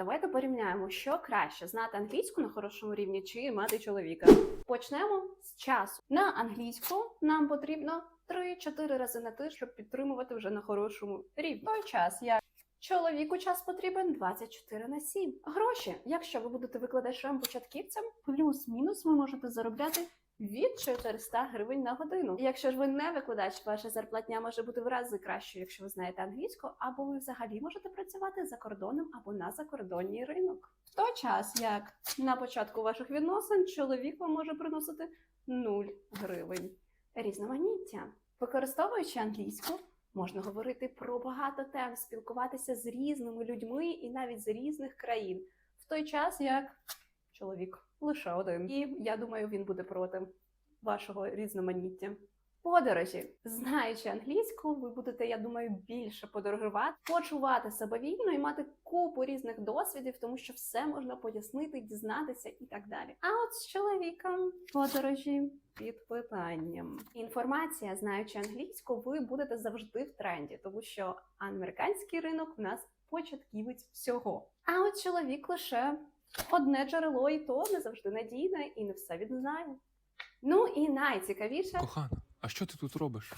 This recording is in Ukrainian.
давайте порівняємо, що краще знати англійську на хорошому рівні чи мати чоловіка. Почнемо з часу. На англійську нам потрібно 3-4 рази на тиждень, щоб підтримувати вже на хорошому рівні. Той час як чоловіку час потрібен 24 на 7. Гроші, якщо ви будете викладачем початківцям, плюс-мінус ви можете заробляти від 400 гривень на годину. Якщо ж ви не викладач, ваша зарплатня може бути в рази кращою, якщо ви знаєте англійську, або ви взагалі можете працювати за кордоном або на закордонній ринок. В той час, як на початку ваших відносин, чоловік вам може приносити 0 гривень. Різноманіття. Використовуючи англійську, можна говорити про багато тем, спілкуватися з різними людьми і навіть з різних країн. В той час, як чоловік лише один. І я думаю, він буде проти вашого різноманіття. Подорожі, знаючи англійську, ви будете, я думаю, більше подорожувати, почувати себе вільно і мати купу різних досвідів, тому що все можна пояснити, дізнатися і так далі. А от з чоловіком подорожі під питанням. Інформація, знаючи англійську, ви будете завжди в тренді, тому що американський ринок в нас початківець всього. А от чоловік лише одне джерело, і то не завжди надійне, і не все відзнає. Ну і найцікавіше Кохана, а що ти тут робиш?